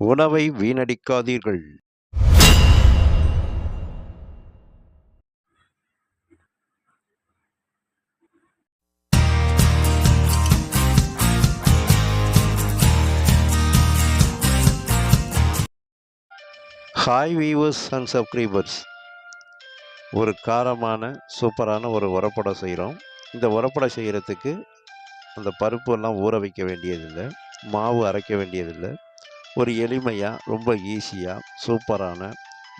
உணவை வீணடிக்காதீர்கள். Hi viewers and subscribers ஒரு காரமான சூப்பரான ஒரு உரப்படை செய்கிறோம் இந்த உரப்படம் செய்கிறதுக்கு அந்த பருப்பு எல்லாம் ஊற வைக்க வேண்டியதில்லை. மாவு அரைக்க வேண்டியதில்லை. ஒரு எளிமையாக ரொம்ப ஈஸியாக சூப்பரான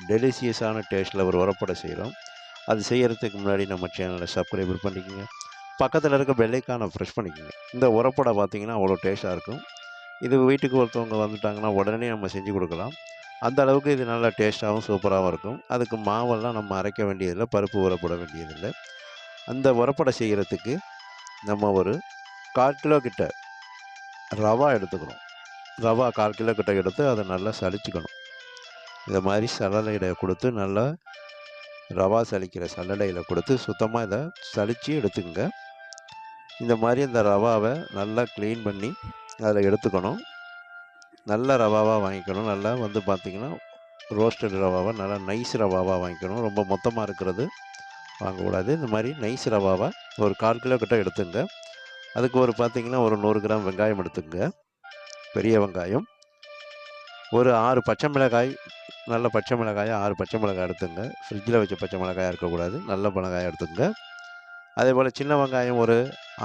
டெலிசியஸான டேஸ்ட்டில் ஒரு உரப்படை செய்கிறோம் அது செய்கிறதுக்கு முன்னாடி நம்ம சேனலை சப்ஸ்கிரைபர் பண்ணிக்கோங்க. பக்கத்தில் இருக்க பெல்லைக்கான ஃப்ரெஷ் பண்ணிக்கோங்க. இந்த உரப்படை பார்த்தீங்கன்னா அவ்வளோ டேஸ்ட்டாக இருக்கும். இது வீட்டுக்கு ஒருத்தவங்க வந்துட்டாங்கன்னா உடனே நம்ம செஞ்சு கொடுக்கலாம். அந்த அளவுக்கு இது நல்லா டேஸ்ட்டாகவும் சூப்பராகவும் இருக்கும். அதுக்கு மாவெல்லாம் நம்ம அரைக்க வேண்டியதில்லை பருப்பு உரப்பட வேண்டியதில்லை. அந்த உரப்படை செய்கிறதுக்கு நம்ம ஒரு கால் கிலோ கிட்ட ரவா எடுத்துக்கிறோம். ரவா கால் கிலோ கிட்ட எடுத்து அதை நல்லா சலிச்சுக்கணும் இந்த மாதிரி சல்லடையில் கொடுத்து நல்லா ரவா சலிக்கிற சல்லடையில் கொடுத்து சுத்தமாக இதை சலித்து எடுத்துக்கோங்க. இந்த மாதிரி இந்த ரவாவை நல்லா க்ளீன் பண்ணி அதில் எடுத்துக்கணும். நல்ல ரவாவாக வாங்கிக்கணும். நல்லா வந்து பார்த்திங்கன்னா ரோஸ்டட் ரவாவை நல்லா நைஸ் ரவாவாக வாங்கிக்கணும். ரொம்ப மொத்தமாக இருக்கிறது வாங்கக்கூடாது. இந்த மாதிரி நைஸ் ரவாவை ஒரு கால் கிலோ கிட்ட எடுத்துங்க. அதுக்கு ஒரு பார்த்திங்கன்னா ஒரு நூறு கிராம் வெங்காயம் எடுத்துங்க பெரிய வெங்காயம். ஒரு ஆறு பச்சை மிளகாய் நல்ல பச்சை மிளகாயை ஆறு பச்சை மிளகாய் எடுத்துங்க. ஃப்ரிட்ஜில் வச்ச பச்சை மிளகாயாக இருக்கக்கூடாது. நல்ல மிளகாய் எடுத்துங்க. அதே போல் சின்ன வெங்காயம் ஒரு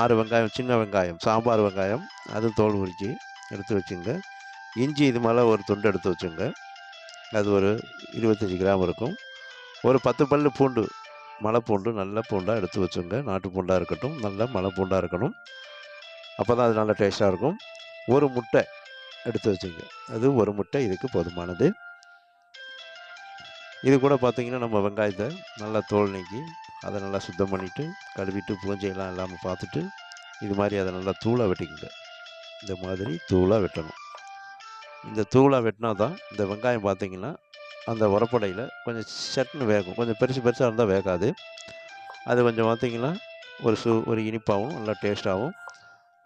ஆறு வெங்காயம் சின்ன வெங்காயம் சாம்பார் வெங்காயம் அது தோல் உரிச்சி எடுத்து வச்சுங்க. இஞ்சி இது மேலே ஒரு துண்டு எடுத்து வச்சுங்க. அது ஒரு இருபத்தஞ்சி கிராம் இருக்கும். ஒரு பத்து பல் பூண்டு மலை பூண்டு நல்ல பூண்டாக எடுத்து வச்சுங்க. நாட்டு பூண்டாக இருக்கட்டும் நல்ல மலை பூண்டாக இருக்கணும். அப்போ தான் அது நல்ல டேஸ்ட்டாக இருக்கும். ஒரு முட்டை எடுத்து வச்சுங்க. அது ஒரு முட்டை இதுக்கு போதுமானது. இது கூட பார்த்திங்கன்னா நம்ம வெங்காயத்தை நல்லா தோல் நீக்கி அதை நல்லா சுத்தம் பண்ணிவிட்டு கழுவிட்டு பூஞ்சையெல்லாம் இல்லாமல் பார்த்துட்டு இது மாதிரி அதை நல்லா தூளாக வெட்டிக்குங்க. இந்த மாதிரி தூளாக வெட்டணும். இந்த தூளாக வெட்டினா தான் இந்த வெங்காயம் பார்த்திங்கன்னா அந்த உரப்படையில் கொஞ்சம் சட்னு வேகும். கொஞ்சம் பெருசு பெருசாக இருந்தால் வேகாது. அது கொஞ்சம் பார்த்திங்கன்னா ஒரு சு ஒரு இனிப்பாகவும் நல்லா டேஸ்ட்டாகவும்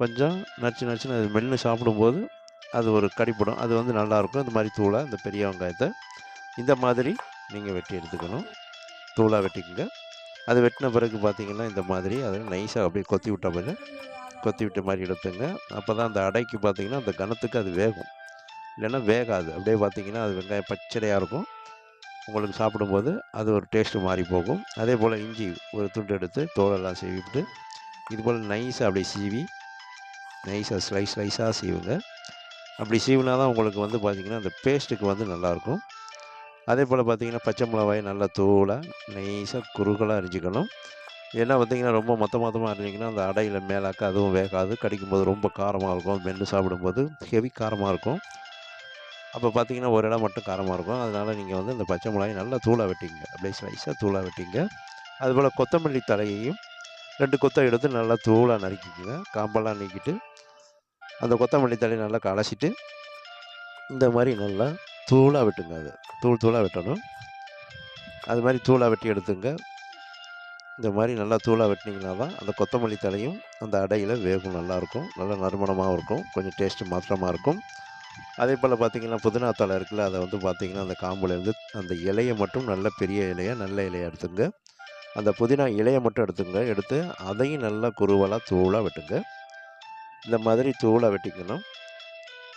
கொஞ்சம் நச்சு நச்சுன்னு அது மென்று சாப்பிடும்போது அது ஒரு கடிப்படும் அது வந்து நல்லாயிருக்கும் இந்த மாதிரி தூளாக இந்த பெரிய வெங்காயத்தை இந்த மாதிரி நீங்கள் வெட்டி எடுத்துக்கணும். தூளாக வெட்டிக்கோங்க. அது வெட்டின பிறகு பார்த்திங்கன்னா இந்த மாதிரி அதை நைஸாக அப்படியே கொத்தி விட்ட பிறகு கொத்தி விட்ட மாதிரி எடுத்துங்க. அப்போ தான் அந்த அடைக்கு பார்த்தீங்கன்னா அந்த கணத்துக்கு அது வேகும். இல்லைன்னா வேகாது. அப்படியே பார்த்தீங்கன்னா அது வெங்காயம் பச்சடையாக இருக்கும். உங்களுக்கு சாப்பிடும்போது அது ஒரு டேஸ்ட்டு மாறி போகும். அதே போல் இஞ்சி ஒரு துண்டு எடுத்து தோலெல்லாம் சீவிட்டு இது போல் நைஸாக அப்படியே சீவி நைஸாக ஸ்லைஸ் ஸ்லைஸாக சீவுங்க. அப்படி சீவினா தான் உங்களுக்கு வந்து பார்த்திங்கன்னா அந்த பேஸ்ட்டுக்கு வந்து நல்லாயிருக்கும். அதே போல் பார்த்திங்கன்னா பச்சை மிளகாய் நல்லா தூளாக நைஸாக குறுகலாக அரிஞ்சிக்கணும். ஏன்னா பார்த்தீங்கன்னா ரொம்ப மொத்த மொத்தமாக இருந்தீங்கன்னா அந்த அடையில் மேலாக்க அதுவும் வேகாது. கடிக்கும்போது ரொம்ப காரமாக இருக்கும். மென்று சாப்பிடும்போது ஹெவி காரமாக இருக்கும். அப்போ பார்த்தீங்கன்னா ஒரு இடம் மட்டும் காரமாக இருக்கும். அதனால் நீங்கள் வந்து இந்த பச்சை மிளகாய் நல்லா தூளாக வெட்டிங்க. அப்படியே ஸ்லைஸாக தூளாக வெட்டிங்க. அதுபோல் கொத்தமல்லி தலையையும் ரெண்டு கொத்தம் எடுத்து நல்லா தூளாக நறுக்கிக்குங்க. காம்பெல்லாம் நீக்கிட்டு அந்த கொத்தமல்லி தலையை நல்லா கலசிட்டு இந்த மாதிரி நல்லா தூளாக வெட்டுங்க அது. தூள் தூளாக வெட்டணும். அது மாதிரி தூளாக வெட்டி எடுத்துங்க. இந்த மாதிரி நல்லா தூளாக வெட்டினீங்கன்னா தான் அந்த கொத்தமல்லி தலையும் அந்த அடையில் வேகும் நல்லாயிருக்கும். நல்லா நறுமணமாகவும் இருக்கும். கொஞ்சம் டேஸ்ட்டு மாத்திரமாக இருக்கும். அதே போல் பார்த்திங்கன்னா புதினா தலை இருக்குல்ல அதை வந்து பார்த்திங்கன்னா அந்த காம்புலேருந்து அந்த இலையை மட்டும் நல்ல பெரிய இலையை நல்ல இலையை எடுத்துங்க. அந்த புதினா இலையை மட்டும் எடுத்துங்க. எடுத்து அதையும் நல்லா குருவலாக தூளாக வெட்டுங்க. இந்த மாதிரி தூளாக வெட்டிக்கணும்.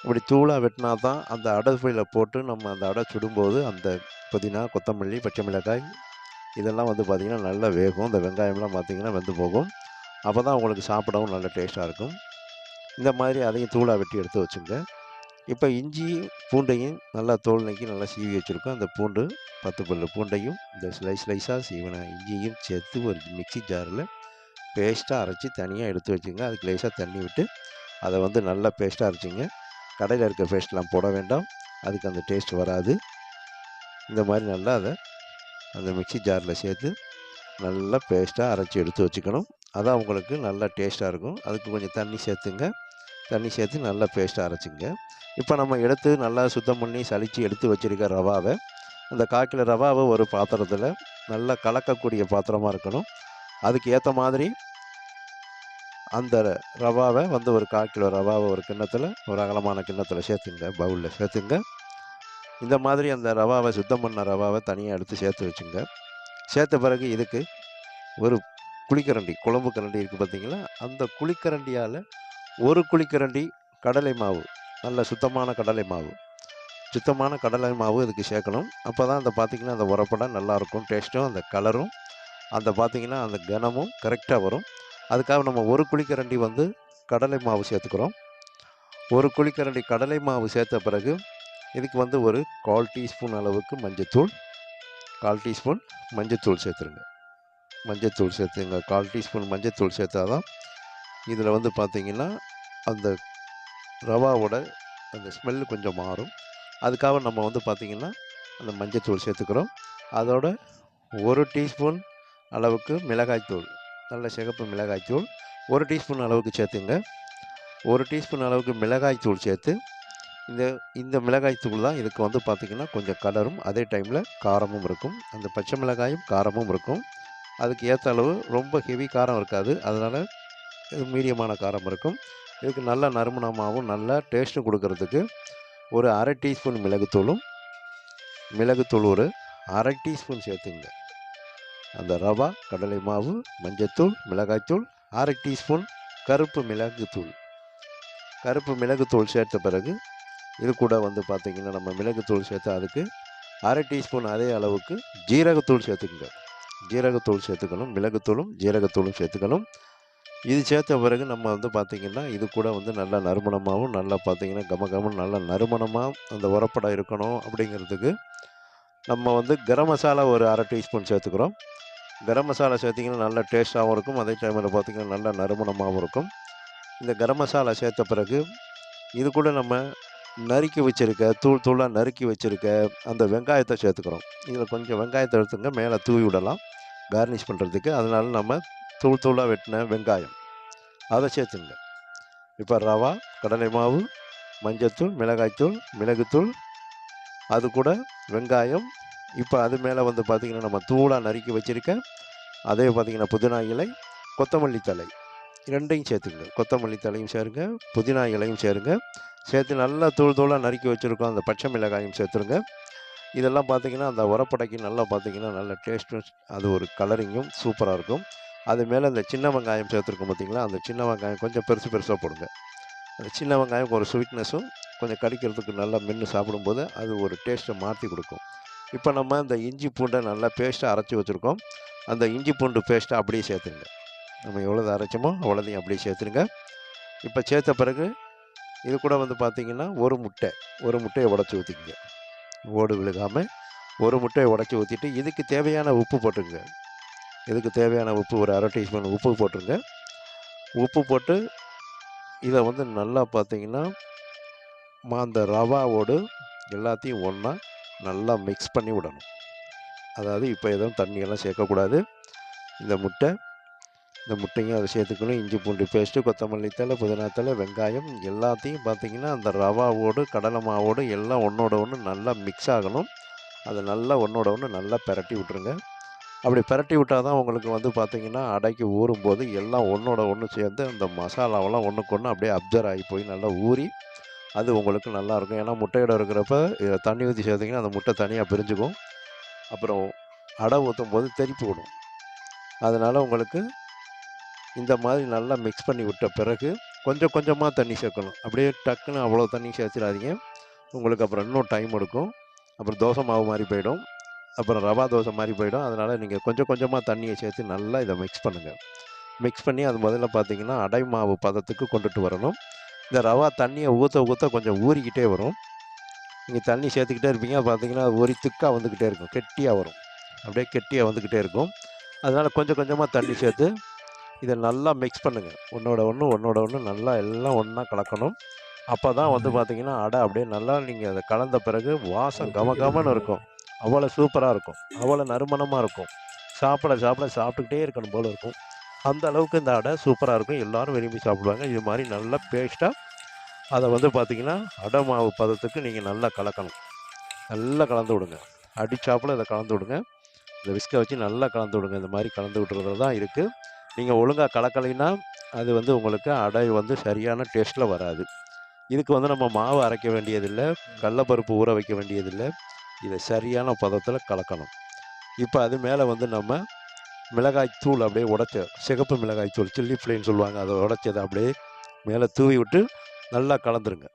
இப்படி தூளாக வெட்டினா தான் அந்த அடைப்பையில் போட்டு நம்ம அந்த அடை சுடும்போது அந்த புதினா கொத்தமல்லி பச்சை மிளகாய் இதெல்லாம் வந்து பார்த்திங்கன்னா நல்லா வேகும். இந்த வெங்காயம்லாம் பார்த்திங்கன்னா வெந்து போகும். அப்போ தான் உங்களுக்கு சாப்பிடவும் நல்ல டேஸ்ட்டாக இருக்கும். இந்த மாதிரி அதையும் தூளாக வெட்டி எடுத்து வச்சுங்க. இப்போ இஞ்சி பூண்டையும் நல்லா தோல் நீக்கி நல்லா சீவி வச்சுருக்கோம். அந்த பூண்டு பத்து பல்லு பூண்டையும் இந்த ஸ்லைஸ் ஸ்லைஸாக சீவின இஞ்சியும் சேர்த்து ஒரு மிக்ஸி ஜாரில் பேஸ்ட்டாக அரைச்சி தனியாக எடுத்து வச்சுங்க. அதுக்கு லேசாக தண்ணி விட்டு அதை வந்து நல்லா பேஸ்ட்டாக அரைச்சிங்க. கடையில் இருக்க பேஸ்ட்லாம் போட வேண்டாம். அதுக்கு அந்த டேஸ்ட் வராது. இந்த மாதிரி நல்லா அதை அந்த மிக்ஸி ஜாரில் சேர்த்து நல்லா பேஸ்ட்டாக அரைச்சி எடுத்து வச்சுக்கணும். அதான் உங்களுக்கு நல்லா டேஸ்ட்டாக இருக்கும். அதுக்கு கொஞ்சம் தண்ணி சேர்த்துங்க. தண்ணி சேர்த்து நல்லா பேஸ்ட்டாக அரைச்சிங்க. இப்போ நம்ம எடுத்து நல்லா சுத்தம் பண்ணி சலித்து எடுத்து வச்சுருக்க ரவாவை அந்த காக்கில் ரவாவை ஒரு பாத்திரத்தில் நல்லா கலக்கக்கூடிய பாத்திரமாக இருக்கணும். அதுக்கு ஏற்ற மாதிரி அந்த ரவாவை வந்து ஒரு கால் கிலோ ரவாவை ஒரு கிண்ணத்தில் ஒரு அகலமான கிண்ணத்தில் சேர்த்துங்க பவுலில் சேர்த்துங்க. இந்த மாதிரி அந்த ரவாவை சுத்தம் பண்ண ரவாவை தனியாக எடுத்து சேர்த்து வச்சுங்க. சேர்த்த பிறகு இதுக்கு ஒரு குளிக்கரண்டி குழம்பு கரண்டி இருக்குது பார்த்தீங்களா அந்த குளிக்கரண்டியால் ஒரு குளிக்கரண்டி கடலை மாவு நல்ல சுத்தமான கடலை மாவு. சுத்தமான கடலை மாவு இதுக்கு சேர்க்கணும். அப்போ தான் அந்த பார்த்திங்கன்னா அந்த உரப்படம் நல்லாயிருக்கும் டேஸ்ட்டும் அந்த கலரும் அந்த பார்த்திங்கன்னா அந்த கனமும் கரெக்டாக வரும். அதுக்காக நம்ம ஒரு குழிக்கரண்டி வந்து கடலை மாவு சேர்த்துக்கிறோம். ஒரு குழிக்கரண்டி கடலை மாவு சேர்த்த பிறகு இதுக்கு வந்து ஒரு கால் டீஸ்பூன் அளவுக்கு மஞ்சத்தூள் கால் டீஸ்பூன் மஞ்சத்தூள் சேர்த்துருங்க. மஞ்சத்தூள் சேர்த்துங்க. கால் டீஸ்பூன் மஞ்சத்தூள் சேர்த்தா தான் இதில் வந்து பார்த்திங்கன்னா அந்த ரவாவோட அந்த ஸ்மெல்லு கொஞ்சம் மாறும். அதுக்காக நம்ம வந்து பார்த்திங்கன்னா அந்த மஞ்சத்தூள் சேர்த்துக்கிறோம். அதோட ஒரு டீஸ்பூன் அளவுக்கு மிளகாய்த்தூள் நல்ல சிகப்பு மிளகாய்த்தூள் ஒரு டீஸ்பூன் அளவுக்கு சேர்த்துங்க. ஒரு டீஸ்பூன் அளவுக்கு மிளகாய்த்தூள் சேர்த்து இந்த இந்த மிளகாய்த்தூள் தான் இதுக்கு வந்து பார்த்திங்கன்னா கொஞ்சம் கலரும் அதே டைமில் காரமும் இருக்கும். அந்த பச்சை மிளகாயும் காரமும் இருக்கும். அதுக்கு ஏற்ற அளவு ரொம்ப ஹெவி காரம் இருக்காது. அதனால் இது மீடியமான காரம் இருக்கும். இதுக்கு நல்ல நறுமணமாகவும் நல்ல டேஸ்ட்டும் கொடுக்கறதுக்கு ஒரு அரை டீஸ்பூன் மிளகுத்தூளும் மிளகுத்தூள் ஒரு அரை டீஸ்பூன் சேர்த்துங்க. அந்த ரவா கடலை மாவு மஞ்சத்தூள் மிளகாய்த்தூள் அரை டீஸ்பூன் கருப்பு மிளகுத்தூள் கருப்பு மிளகுத்தூள் சேர்த்த பிறகு இது கூட வந்து பார்த்திங்கன்னா நம்ம மிளகுத்தூள் சேர்த்து அதுக்கு அரை டீஸ்பூன் அதே அளவுக்கு ஜீரகத்தூள் சேர்த்துக்குங்க. ஜீரகத்தூள் சேர்த்துக்கணும் மிளகுத்தூளும் ஜீரகத்தூளும் சேர்த்துக்கணும். இது சேர்த்த பிறகு நம்ம வந்து பார்த்திங்கன்னா இது கூட வந்து நல்லா நறுமணமாகவும் நல்லா பார்த்திங்கன்னா கம கமன்னு நல்லா நறுமணமாக அந்த உரப்படம் இருக்கணும் அப்படிங்கிறதுக்கு நம்ம வந்து கரம் மசாலா ஒரு அரை டீஸ்பூன் சேர்த்துக்கிறோம். கரம் மசாலா சேர்த்திங்கன்னா நல்ல டேஸ்ட்டாகவும் இருக்கும். அதே டைமில் பார்த்திங்கன்னா நல்ல நறுமணமாகவும் இருக்கும். இந்த கரம் மசாலா சேர்த்த பிறகு இது கூட நம்ம நறுக்கி வச்சுருக்க தூள் தூளாக நறுக்கி வச்சுருக்க அந்த வெங்காயத்தை சேர்த்துக்கிறோம். இதில் கொஞ்சம் வெங்காயத்தை எடுத்துங்க. மேலே தூவி விடலாம். கார்னிஷ் பண்ணுறதுக்கு அதனால் நம்ம தூள் தூளாக வெட்டின வெங்காயம். அதை சேர்த்துங்க. இப்போ ரவா கடலை மாவு மஞ்சத்தூள் மிளகாய்த்தூள் மிளகுத்தூள் அது கூட வெங்காயம் இப்போ அது மேலே வந்து பார்த்திங்கன்னா நம்ம தூளாக நறுக்கி வச்சுருக்க அதே பார்த்திங்கன்னா புதினா இலை கொத்தமல்லி தழை. ரெண்டையும் சேர்த்துங்க கொத்தமல்லி தலையும் சேருங்க புதினா இலையும் சேருங்க. சேர்த்து நல்லா தூள் தூளாக நறுக்கி வச்சுருக்கோம். அந்த பச்சை மிளகாயும் சேர்த்துருங்க. இதெல்லாம் பார்த்திங்கன்னா அந்த உரப்படைக்கு நல்லா பார்த்திங்கன்னா நல்ல டேஸ்ட்டும் அது ஒரு கலரிங்கும் சூப்பராக இருக்கும். அது மேலே அந்த சின்ன வெங்காயம் சேர்த்துருக்கோம் பார்த்திங்களா அந்த சின்ன வெங்காயம் கொஞ்சம் பெருசு பெருசாக போடுங்க. அந்த சின்ன வெங்காயம் ஒரு ஸ்வீட்னஸும் கொஞ்சம் கடிக்கிறதுக்கு நல்லா மென்று சாப்பிடும்போது அது ஒரு டேஸ்ட்டை மாற்றி கொடுக்கும். இப்போ நம்ம இந்த இஞ்சி பூண்டை நல்லா பேஸ்ட்டாக அரைச்சி வச்சுருக்கோம். அந்த இஞ்சி பூண்டு பேஸ்ட்டை அப்படியே சேர்த்துருங்க. நம்ம எவ்வளோ அரைச்சோமோ அவ்வளோதையும் அப்படியே சேர்த்துருங்க. இப்போ சேர்த்த பிறகு இது கூட வந்து பார்த்திங்கன்னா ஒரு முட்டை ஒரு முட்டையை உடச்சி ஊற்றிக்கங்க ஓடு விழுகாமல் ஒரு முட்டையை உடச்சி ஊற்றிட்டு இதுக்கு தேவையான உப்பு போட்டுருங்க இதுக்கு தேவையான உப்பு ஒரு அரை டீஸ்பூன் உப்பு போட்டுருங்க. உப்பு போட்டு இதை வந்து நல்லா பார்த்தீங்கன்னா மா அந்த ரவாவோடு எல்லாத்தையும் ஒன்றா நல்லா மிக்ஸ் பண்ணி விடணும். அதாவது இப்போ எதுவும் தண்ணியெல்லாம் சேர்க்கக்கூடாது. இந்த முட்டை இந்த முட்டையும் அதை சேர்த்துக்கணும். இஞ்சி பூண்டு பேஸ்ட்டு கொத்தமல்லி தழை புதினா தழை வெங்காயம் எல்லாத்தையும் பார்த்தீங்கன்னா அந்த ரவாவோடு கடலை மாவோடு எல்லாம் ஒன்றோட ஒன்று நல்லா மிக்ஸ் ஆகணும். அதை நல்லா ஒன்றோட ஒன்று நல்லா பெரட்டி விட்ருங்க அப்படி பெரட்டி விட்டால் தான் உங்களுக்கு வந்து பார்த்திங்கன்னா அடைக்கு ஊறும்போது எல்லாம் ஒன்றோட ஒன்று சேர்ந்து அந்த மசாலாவெல்லாம் ஒன்றுக்கு ஒன்று அப்படியே அப்சர்வ் ஆகி போய் நல்லா ஊறி அது உங்களுக்கு நல்லாயிருக்கும் ஏன்னா முட்டையோட இருக்கிறப்ப தண்ணி ஊற்றி சேர்த்திங்கன்னா அந்த முட்டை தனியாக பிரிஞ்சுக்கும். அப்புறம் அடை ஊற்றும் போது தெறிப்பு விடும். அதனால் உங்களுக்கு இந்த மாதிரி நல்லா மிக்ஸ் பண்ணி விட்ட பிறகு கொஞ்சம் கொஞ்சமாக தண்ணி சேர்க்கணும். அப்படியே டக்குன்னு அவ்வளோ தண்ணி சேர்த்துடாதீங்க. உங்களுக்கு அப்புறம் இன்னும் டைம் எடுக்கும். அப்புறம் தோசை மாவு மாதிரி போயிடும். அப்புறம் ரவா தோசை மாதிரி போயிடும். அதனால் நீங்கள் கொஞ்சம் கொஞ்சமாக தண்ணியை சேர்த்து நல்லா இதை மிக்ஸ் பண்ணுங்கள் மிக்ஸ் பண்ணி அது முதல்ல பார்த்தீங்கன்னா அடை மாவு பதத்துக்கு கொண்டுட்டு வரணும். இந்த ரவா தண்ணியை ஊற்ற ஊற்ற கொஞ்சம் ஊறிக்கிட்டே வரும். நீங்கள் தண்ணி சேர்த்துக்கிட்டே இருப்பீங்க. பார்த்தீங்கன்னா ஊறி திக்காக வந்துக்கிட்டே இருக்கும். கெட்டியாக வரும். அப்படியே கெட்டியாக வந்துக்கிட்டே இருக்கும். அதனால் கொஞ்சம் கொஞ்சமாக தண்ணி சேர்த்து இதை நல்லா மிக்ஸ் பண்ணுங்கள் ஒன்றோட ஒன்று ஒன்றோட ஒன்று நல்லா எல்லாம் ஒன்றா கலக்கணும். அப்போ தான் வந்து பார்த்தீங்கன்னா அடை அப்படியே நல்லா நீங்கள் அதை கலந்த பிறகு வாசம் கம கமன்னு இருக்கும். அவ்வளோ சூப்பராக இருக்கும். அவ்வளோ நறுமணமாக இருக்கும். சாப்பிட சாப்பிட சாப்பிட்டுக்கிட்டே இருக்கணும் போல் இருக்கும். அந்த அளவுக்கு இந்த அடை சூப்பராக இருக்கும். எல்லாரும் விரும்பி சாப்பிடுவாங்க. இது மாதிரி நல்லா பேஸ்ட்டாக அதை வந்து பார்த்திங்கன்னா அடை மாவு பதத்துக்கு நீங்கள் நல்லா கலக்கணும். நல்லா கலந்து விடுங்க. அடிச்சாப்பில் இதை கலந்து விடுங்க. இந்த விஸ்கை வச்சு நல்லா கலந்து விடுங்க. இந்த மாதிரி கலந்து விட்டுறது தான் இருக்குது நீங்கள் ஒழுங்காக கலக்கலைன்னா அது வந்து உங்களுக்கு அடை வந்து சரியான டேஸ்ட்டில் வராது. இதுக்கு வந்து நம்ம மாவு அரைக்க வேண்டியதில்லை. கடலப்பருப்பு ஊற வைக்க வேண்டியதில்லை. இதை சரியான பதத்தில் கலக்கணும். இப்போ அது மேலே வந்து நம்ம மிளகாய் தூள் அப்படியே உடச்ச சிகப்பு மிளகாய் தூள் சில்லி ஃப்ளேன்னு சொல்லுவாங்க அதை உடச்சதை அப்படியே மேலே தூவி விட்டு நல்லா கலந்துருங்க.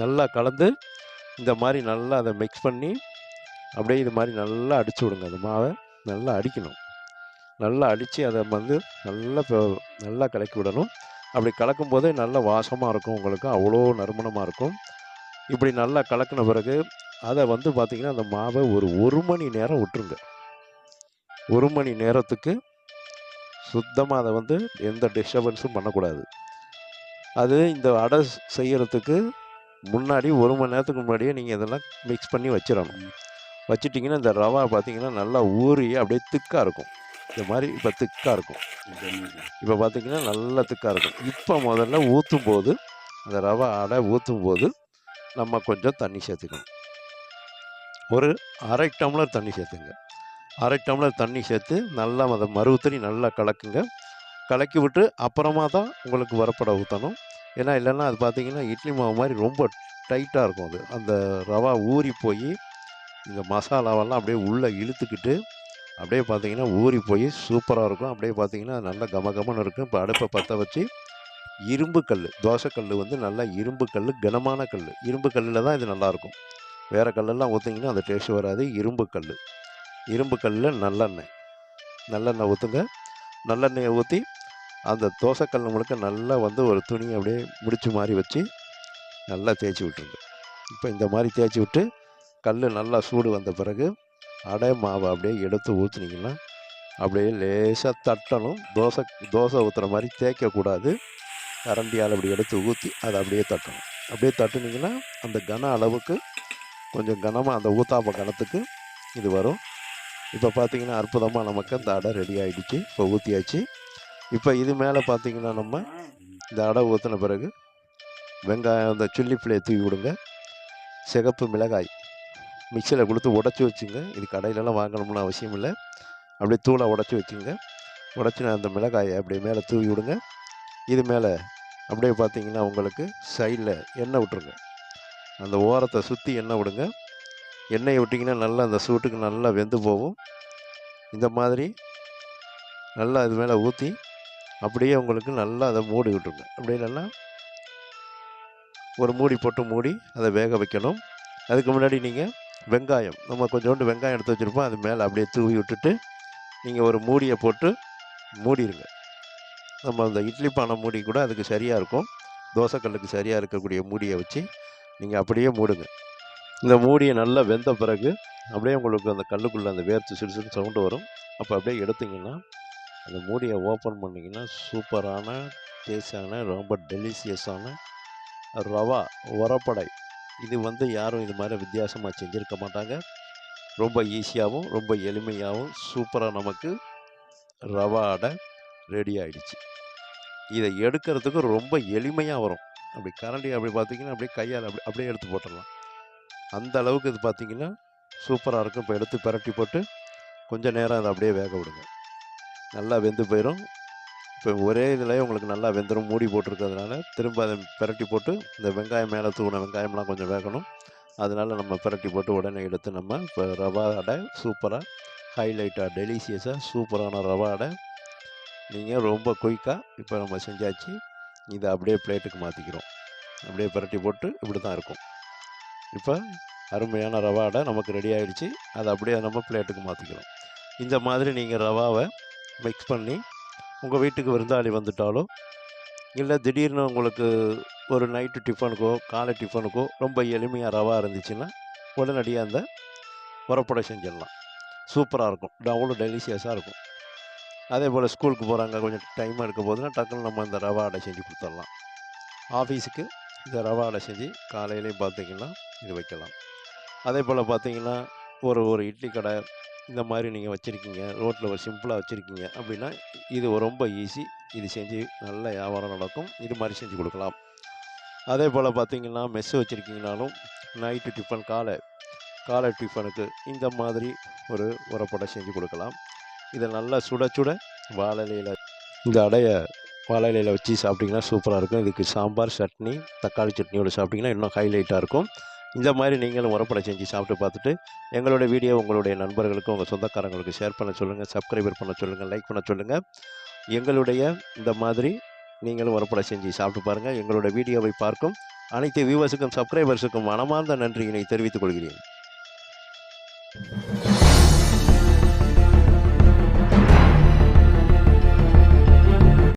நல்லா கலந்து இந்த மாதிரி நல்லா அதை மிக்ஸ் பண்ணி அப்படியே இது மாதிரி நல்லா அடித்து விடுங்க. அந்த மாவை நல்லா அடிக்கணும். நல்லா அடித்து அதை வந்து நல்லா நல்லா கலக்கி விடணும். அப்படி கலக்கும் போதே நல்ல வாசமாக இருக்கும் உங்களுக்கு அவ்வளோ நறுமணமாக இருக்கும். இப்படி நல்லா கலக்கின பிறகு அதை வந்து பார்த்திங்கன்னா அந்த மாவை ஒரு ஒரு மணி நேரம் விட்டுருங்க. ஒரு மணி நேரத்துக்கு சுத்தமாக அதை வந்து எந்த டிஸ்டர்பன்ஸும் பண்ணக்கூடாது. அது இந்த அடை செய்கிறதுக்கு முன்னாடி ஒரு மணி நேரத்துக்கு முன்னாடியே நீங்கள் இதெல்லாம் மிக்ஸ் பண்ணி வச்சிடணும். வச்சிட்டிங்கன்னா இந்த ரவா பார்த்தீங்கன்னா நல்லா ஊறி அப்படியே திக்காக இருக்கும். இந்த மாதிரி இப்போ திக்காக இருக்கும். இப்போ பார்த்தீங்கன்னா நல்லா திக்காக இருக்கும். இப்போ முதல்ல ஊற்றும் போது அந்த ரவை அடை ஊற்றும் போது நம்ம கொஞ்சம் தண்ணி சேர்த்துக்கணும். ஒரு அரை டம்ளர் தண்ணி சேர்த்துங்க. அரை டம்ளர் தண்ணி சேர்த்து நல்லா அதை மறுத்தறி நல்லா கலக்குங்க. கலக்கி விட்டு அப்புறமா தான் உங்களுக்கு வரப்பட ஊற்றணும் ஏன்னா இல்லைன்னா அது பார்த்தீங்கன்னா இட்லி மாவு மாதிரி ரொம்ப டைட்டாக இருக்கும் அது. அந்த ரவா ஊறி போய் இந்த மசாலாவெல்லாம் அப்படியே உள்ளே இழுத்துக்கிட்டு அப்படியே பார்த்தீங்கன்னா ஊறி போய் சூப்பராக இருக்கும். அப்படியே பார்த்திங்கன்னா நல்லா கம கமன்னு இருக்கும். இப்போ அடுப்பை பற்ற வச்சு இரும்பு கல் தோசைக்கல் வந்து நல்லா இரும்பு கல் கனமான கல் இரும்பு கல்லில் தான் இது நல்லாயிருக்கும் வேறு கல்லெல்லாம் ஊற்றிங்கன்னா அந்த டேஸ்ட் வராது. இரும்பு கல் இரும்பு கல்லில் நல்லெண்ணெய். நல்லெண்ணெய் ஊற்றுங்க நல்லெண்ணெயை ஊற்றி அந்த தோசைக்கல் முழுக்க நல்லா வந்து ஒரு துணி அப்படியே முடிச்சு மாதிரி வச்சு நல்லா தேய்ச்சி விட்டுருங்க. இப்போ இந்த மாதிரி தேய்ச்சி விட்டு கல் நல்லா சூடு வந்த பிறகு அடை மாவை அப்படியே எடுத்து ஊற்றுனீங்கன்னா அப்படியே லேசாக தட்டணும். தோசை தோசை ஊற்றுற மாதிரி தேய்க்கக்கூடாது. கரண்டியால் அப்படி எடுத்து ஊற்றி அதை அப்படியே தட்டணும். அப்படியே தட்டுனீங்கன்னா அந்த கன அளவுக்கு கொஞ்சம் கனமாக அந்த ஊத்தாப்ப கனத்துக்கு இது வரும். இப்போ பார்த்தீங்கன்னா அற்புதமாக நமக்கு அந்த அடை ரெடி ஆகிடுச்சு இப்போ ஊற்றியாச்சு இப்போ இது மேலே பார்த்தீங்கன்னா நம்ம இந்த அடை ஊற்றின பிறகு வெங்காயம் அந்த சில்லி பிள்ளையை தூவி விடுங்க. சிகப்பு மிளகாய் மிக்சியில் கொடுத்து உடச்சி வச்சுங்க. இது கடையிலலாம் வாங்கணும்னு அவசியம் இல்லை. அப்படியே தூளை உடச்சி வச்சுங்க. உடச்சின அந்த மிளகாயை அப்படியே மேலே தூவி விடுங்க. இது மேலே அப்படியே பார்த்தீங்கன்னா உங்களுக்கு சைடில் எண்ணெய் விட்ருங்க அந்த ஓரத்தை சுற்றி எண்ணெய் விடுங்க. எண்ணெயை விட்டிங்கன்னா நல்லா அந்த சூட்டுக்கு நல்லா வெந்து போகும். இந்த மாதிரி நல்லா இது மேலே ஊற்றி அப்படியே உங்களுக்கு நல்லா அதை மூடி விட்ருங்க அப்படியே நல்லா ஒரு மூடி போட்டு மூடி அதை வேக வைக்கணும். அதுக்கு முன்னாடி நீங்கள் வெங்காயம் நம்ம கொஞ்சோண்டு வெங்காயம் எடுத்து வச்சுருப்போம். அது மேலே அப்படியே தூவி விட்டுட்டு நீங்கள் ஒரு மூடியை போட்டு மூடிடுங்க நம்ம அந்த இட்லி பானை மூடி கூட அதுக்கு சரியாக இருக்கும். தோசைக்கல்லுக்கு சரியாக இருக்கக்கூடிய மூடியை வச்சு நீங்கள் அப்படியே மூடுங்க. இந்த மூடியை நல்லா வெந்த பிறகு அப்படியே உங்களுக்கு அந்த கல்லுக்குள்ளே அந்த வேர்த்து சிறு சிறு சவுண்டு வரும். அப்போ அப்படியே எடுத்திங்கன்னா அந்த மூடியை ஓப்பன் பண்ணிங்கன்னா சூப்பரான டேஸ்டான ரொம்ப டெலிசியஸான ரவா உரப்படை. இது வந்து யாரும் இது மாதிரி வித்தியாசமாக செஞ்சுருக்க மாட்டாங்க. ரொம்ப ஈஸியாகவும் ரொம்ப எளிமையாகவும் சூப்பராக நமக்கு ரவா அடை ரெடி ஆகிடுச்சு இதை எடுக்கிறதுக்கு ரொம்ப எளிமையாக வரும். அப்படி கரண்டி அப்படி பார்த்தீங்கன்னா அப்படியே கையால் அப்படி அப்படியே எடுத்து போட்டுடலாம். அந்த அளவுக்கு இது பார்த்திங்கன்னா சூப்பராக இருக்கும். இப்போ எடுத்து பிரட்டி போட்டு கொஞ்சம் நேரம் அதை அப்படியே வேக விடுங்க. நல்லா வெந்து போயிடும் இப்போ ஒரே இதில் உங்களுக்கு நல்லா வெந்துடும் மூடி போட்டிருக்கிறதுனால திரும்ப அதை பிரட்டி போட்டு இந்த வெங்காயம் மேலே தூண வெங்காயம்லாம் கொஞ்சம் வேகணும். அதனால நம்ம பிரட்டி போட்டு உடனே எடுத்து நம்ம இப்போ ரவா அடை சூப்பராக ஹைலைட்டாக டெலிசியஸாக சூப்பரான ரவா அடை. நீங்கள் ரொம்ப குயிக்காக இப்போ நம்ம செஞ்சாச்சு. இதை அப்படியே பிளேட்டுக்கு மாற்றிக்கிறோம் அப்படியே பிரட்டி போட்டு இப்படி தான் இருக்கும். இப்போ அருமையான ரவா அடை நமக்கு ரெடி ஆகிடுச்சு அதை அப்படியே நம்ம பிளேட்டுக்கு மாற்றிக்கிறோம் இந்த மாதிரி நீங்கள் ரவாவை மிக்ஸ் பண்ணி உங்கள் வீட்டுக்கு விருந்தாளி வந்துட்டாலோ இல்லை திடீர்னு உங்களுக்கு ஒரு நைட்டு டிஃபனுக்கோ காலை டிஃபனுக்கோ ரொம்ப எளிமையாக ரவா இருந்துச்சுன்னா உடனடியாக அந்த உரப்படை செஞ்சிடலாம். சூப்பராக இருக்கும். அவ்வளோ டெலிஷியஸாக இருக்கும். அதே போல் ஸ்கூலுக்கு போகிறாங்க கொஞ்சம் டைம் எடுக்க போதுன்னா டக்குன்னு நம்ம இந்த ரவா அடை செஞ்சு கொடுத்துடலாம். ஆஃபீஸுக்கு இந்த ரவாவில் செஞ்சு காலையிலையும் பார்த்தீங்கன்னா இது வைக்கலாம். அதே போல் பார்த்தீங்கன்னா ஒரு ஒரு இட்லி கடை இந்த மாதிரி நீங்கள் வச்சுருக்கீங்க ரோட்டில் ஒரு சிம்பிளாக வச்சுருக்கீங்க அப்படின்னா இது ரொம்ப ஈஸி இது செஞ்சு நல்ல வியாபாரம் நடக்கும் இது மாதிரி செஞ்சு கொடுக்கலாம். அதே போல் பார்த்தீங்கன்னா மெஸ்ஸு வச்சுருக்கீங்கனாலும் நைட்டு டிஃபன் காலை காலை டிஃபனுக்கு இந்த மாதிரி ஒரு உரப்படை செஞ்சு கொடுக்கலாம். இதை நல்லா சுட சுட வாழலையில் இந்த அடையை வாழை இலையில் வச்சு சாப்பிட்டிங்கன்னா சூப்பராக இருக்கும். இதுக்கு சாம்பார் சட்னி தக்காளி சட்னியோடு சாப்பிட்டிங்கன்னா இன்னும் ஹைலைட்டாக இருக்கும். இந்த மாதிரி நீங்களும் உரப்படை செஞ்சு சாப்பிட்டு பார்த்துட்டு எங்களுடைய வீடியோ உங்களுடைய நண்பர்களுக்கும் உங்கள் சொந்தக்காரங்களுக்கு ஷேர் பண்ண சொல்லுங்கள் சப்ஸ்கிரைபர் பண்ண சொல்லுங்கள் லைக் பண்ண சொல்லுங்கள் எங்களுடைய இந்த மாதிரி நீங்களும் உரப்படை செஞ்சு சாப்பிட்டு பாருங்கள் எங்களோட வீடியோவை பார்க்கும் அனைத்து வியூவர்ஸுக்கும் சப்ஸ்கிரைபர்ஸுக்கும் மனமார்ந்த நன்றியினை தெரிவித்துக் கொள்கிறேன்.